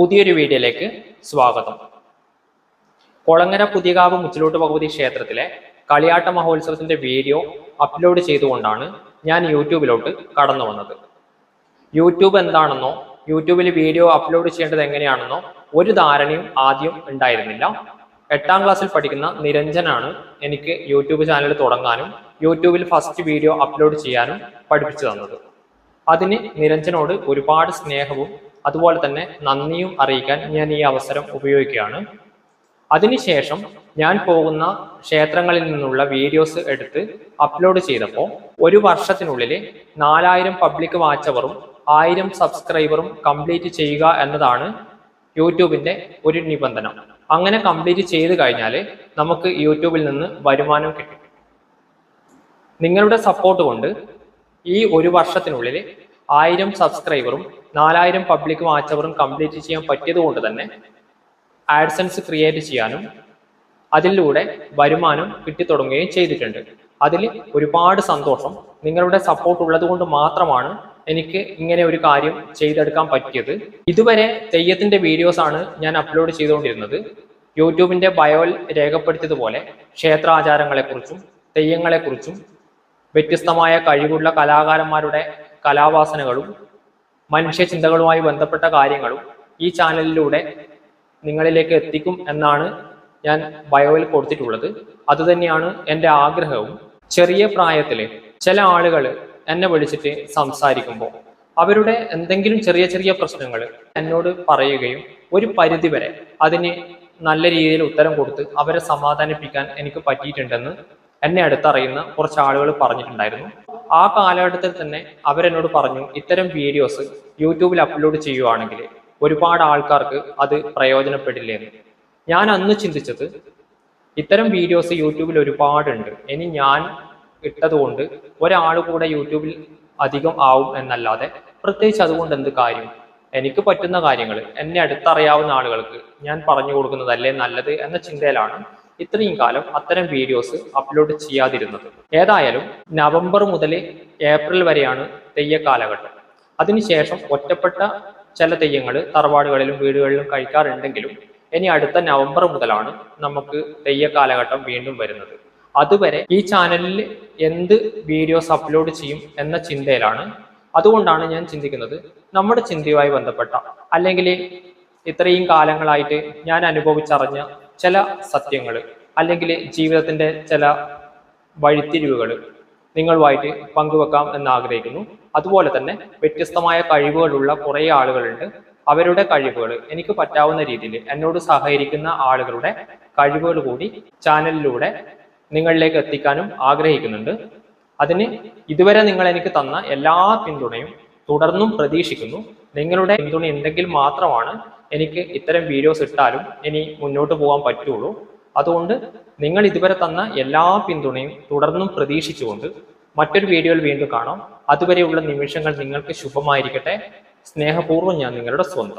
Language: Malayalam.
പുതിയൊരു വീഡിയോയിലേക്ക് സ്വാഗതം. കൊളങ്ങര പുതിയകാവ് മുച്ചിലോട്ട് ഭഗവതി ക്ഷേത്രത്തിലെ കളിയാട്ട മഹോത്സവത്തിന്റെ വീഡിയോ അപ്ലോഡ് ചെയ്തുകൊണ്ടാണ് ഞാൻ യൂട്യൂബിലോട്ട് കടന്നു വന്നത്. യൂട്യൂബ് എന്താണെന്നോ യൂട്യൂബിൽ വീഡിയോ അപ്ലോഡ് ചെയ്യേണ്ടത് എങ്ങനെയാണെന്നോ ഒരു ധാരണയും ആദ്യം ഉണ്ടായിരുന്നില്ല. എട്ടാം ക്ലാസ്സിൽ പഠിക്കുന്ന നിരഞ്ജനാണ് എനിക്ക് യൂട്യൂബ് ചാനൽ തുടങ്ങാനും യൂട്യൂബിൽ ഫസ്റ്റ് വീഡിയോ അപ്ലോഡ് ചെയ്യാനും പഠിപ്പിച്ചു തന്നത്. അതിന് നിരഞ്ജനോട് ഒരുപാട് സ്നേഹവും അതുപോലെ തന്നെ നന്ദിയും അറിയിക്കാൻ ഞാൻ ഈ അവസരം ഉപയോഗിക്കുകയാണ്. അതിനുശേഷം ഞാൻ പോകുന്ന ക്ഷേത്രങ്ങളിൽ നിന്നുള്ള വീഡിയോസ് എടുത്ത് അപ്ലോഡ് ചെയ്തപ്പോൾ ഒരു വർഷത്തിനുള്ളിൽ നാലായിരം പബ്ലിക് വാച്ചവറും ആയിരം സബ്സ്ക്രൈബറും കംപ്ലീറ്റ് ചെയ്യുക എന്നതാണ് യൂട്യൂബിന്റെ ഒരു നിബന്ധന. അങ്ങനെ കംപ്ലീറ്റ് ചെയ്ത് കഴിഞ്ഞാൽ നമുക്ക് യൂട്യൂബിൽ നിന്ന് വരുമാനം കിട്ടും. നിങ്ങളുടെ സപ്പോർട്ട് കൊണ്ട് ഈ ഒരു വർഷത്തിനുള്ളിൽ ആയിരം സബ്സ്ക്രൈബറും നാലായിരം പബ്ലിക് വാച്ചവറും കംപ്ലീറ്റ് ചെയ്യാൻ പറ്റിയത് കൊണ്ട് തന്നെ ആഡ്സൻസ് ക്രിയേറ്റ് ചെയ്യാനും അതിലൂടെ വരുമാനം കിട്ടിത്തുടങ്ങുകയും ചെയ്തിട്ടുണ്ട്. അതിൽ ഒരുപാട് സന്തോഷം. നിങ്ങളുടെ സപ്പോർട്ട് ഉള്ളത് മാത്രമാണ് എനിക്ക് ഇങ്ങനെ ഒരു കാര്യം ചെയ്തെടുക്കാൻ പറ്റിയത്. ഇതുവരെ തെയ്യത്തിന്റെ വീഡിയോസ് ആണ് ഞാൻ അപ്ലോഡ് ചെയ്തുകൊണ്ടിരുന്നത്. യൂട്യൂബിന്റെ ബയോൽ രേഖപ്പെടുത്തിയതുപോലെ ക്ഷേത്രാചാരങ്ങളെക്കുറിച്ചും തെയ്യങ്ങളെക്കുറിച്ചും വ്യത്യസ്തമായ കഴിവുള്ള കലാകാരന്മാരുടെ കലാവാസനകളും മനുഷ്യ ചിന്തകളുമായി ബന്ധപ്പെട്ട കാര്യങ്ങളും ഈ ചാനലിലൂടെ നിങ്ങളിലേക്ക് എത്തിക്കും എന്നാണ് ഞാൻ ബയോയിൽ കൊടുത്തിട്ടുള്ളത്. അതുതന്നെയാണ് എന്റെ ആഗ്രഹവും. ചെറിയ പ്രായത്തിൽ ചില ആളുകൾ എന്നെ വിളിച്ചിട്ട് സംസാരിക്കുമ്പോൾ അവരുടെ എന്തെങ്കിലും ചെറിയ ചെറിയ പ്രശ്നങ്ങൾ എന്നോട് പറയുകയും ഒരു പരിധിവരെ അതിന് നല്ല രീതിയിൽ ഉത്തരം കൊടുത്ത് അവരെ സമാധാനിപ്പിക്കാൻ എനിക്ക് പറ്റിയിട്ടുണ്ടെന്ന് എന്നെ അടുത്തറിയുന്ന കുറച്ച് ആളുകൾ പറഞ്ഞിട്ടുണ്ടായിരുന്നു. ആ കാലഘട്ടത്തിൽ തന്നെ അവരെന്നോട് പറഞ്ഞു ഇത്തരം വീഡിയോസ് യൂട്യൂബിൽ അപ്ലോഡ് ചെയ്യുവാണെങ്കിൽ ഒരുപാട് ആൾക്കാർക്ക് അത് പ്രയോജനപ്പെടില്ലെന്ന്. ഞാൻ അന്ന് ചിന്തിച്ചത് ഇത്തരം വീഡിയോസ് യൂട്യൂബിൽ ഒരുപാടുണ്ട്. ഇനി ഞാൻ ഇട്ടതുകൊണ്ട് ഒരാൾ കൂടെ യൂട്യൂബിൽ അധികം ആവും എന്നല്ലാതെ പ്രത്യേകിച്ച് അതുകൊണ്ട് എന്ത് കാര്യം? എനിക്ക് പറ്റുന്ന കാര്യങ്ങൾ എന്നെ അടുത്തറിയാവുന്ന ആളുകൾക്ക് ഞാൻ പറഞ്ഞു കൊടുക്കുന്നതല്ലേ നല്ലത്? എന്ന ചിന്തയിലാണ് ഇത്രയും കാലം അത്തരം വീഡിയോസ് അപ്ലോഡ് ചെയ്യാതിരുന്നത്. ഏതായാലും നവംബർ മുതൽ ഏപ്രിൽ വരെയാണ് തെയ്യ കാലഘട്ടം. അതിനുശേഷം ഒറ്റപ്പെട്ട ചില തെയ്യങ്ങൾ തറവാടുകളിലും വീടുകളിലും കഴിക്കാറുണ്ടെങ്കിലും ഇനി അടുത്ത നവംബർ മുതലാണ് നമുക്ക് തെയ്യ കാലഘട്ടം വീണ്ടും വരുന്നത്. അതുവരെ ഈ ചാനലിൽ എന്ത് വീഡിയോസ് അപ്ലോഡ് ചെയ്യും എന്ന ചിന്തയിലാണ്. അതുകൊണ്ടാണ് ഞാൻ ചിന്തിക്കുന്നത് നമ്മുടെ ചിന്തയുമായി ബന്ധപ്പെട്ട അല്ലെങ്കിൽ ഇത്രയും കാലങ്ങളായിട്ട് ഞാൻ അനുഭവിച്ചറിഞ്ഞ ചില സത്യങ്ങൾ അല്ലെങ്കിൽ ജീവിതത്തിന്റെ ചില വഴിത്തിരിവുകൾ നിങ്ങളുമായിട്ട് പങ്കുവെക്കാം എന്ന് ആഗ്രഹിക്കുന്നു അതുപോലെ തന്നെ വ്യത്യസ്തമായ കഴിവുകളുള്ള കുറേ ആളുകളുണ്ട്. അവരുടെ കഴിവുകൾ എനിക്ക് പറ്റാവുന്ന രീതിയിൽ എന്നോട് സഹകരിക്കുന്ന ആളുകളുടെ കഴിവുകൾ കൂടി ചാനലിലൂടെ നിങ്ങളിലേക്ക് എത്തിക്കാനും ആഗ്രഹിക്കുന്നുണ്ട്. അതിന് ഇതുവരെ നിങ്ങൾ എനിക്ക് തന്ന എല്ലാ പിന്തുണയും തുടർന്നും പ്രതീക്ഷിക്കുന്നു. നിങ്ങളുടെ പിന്തുണ ഉണ്ടെങ്കിൽ മാത്രമാണ് എനിക്ക് ഇത്തരം വീഡിയോസ് ഇട്ടാലും ഇനി മുന്നോട്ട് പോകാൻ പറ്റുള്ളൂ. അതുകൊണ്ട് നിങ്ങൾ ഇതുവരെ തന്ന എല്ലാ പിന്തുണയും തുടർന്നും പ്രതീക്ഷിച്ചുകൊണ്ട് മറ്റൊരു വീഡിയോയിൽ വീണ്ടും കാണാം. അതുവരെയുള്ള നിമിഷങ്ങൾ നിങ്ങൾക്ക് ശുഭമായിരിക്കട്ടെ. സ്നേഹപൂർവം ഞാൻ നിങ്ങളുടെ സ്വന്തം.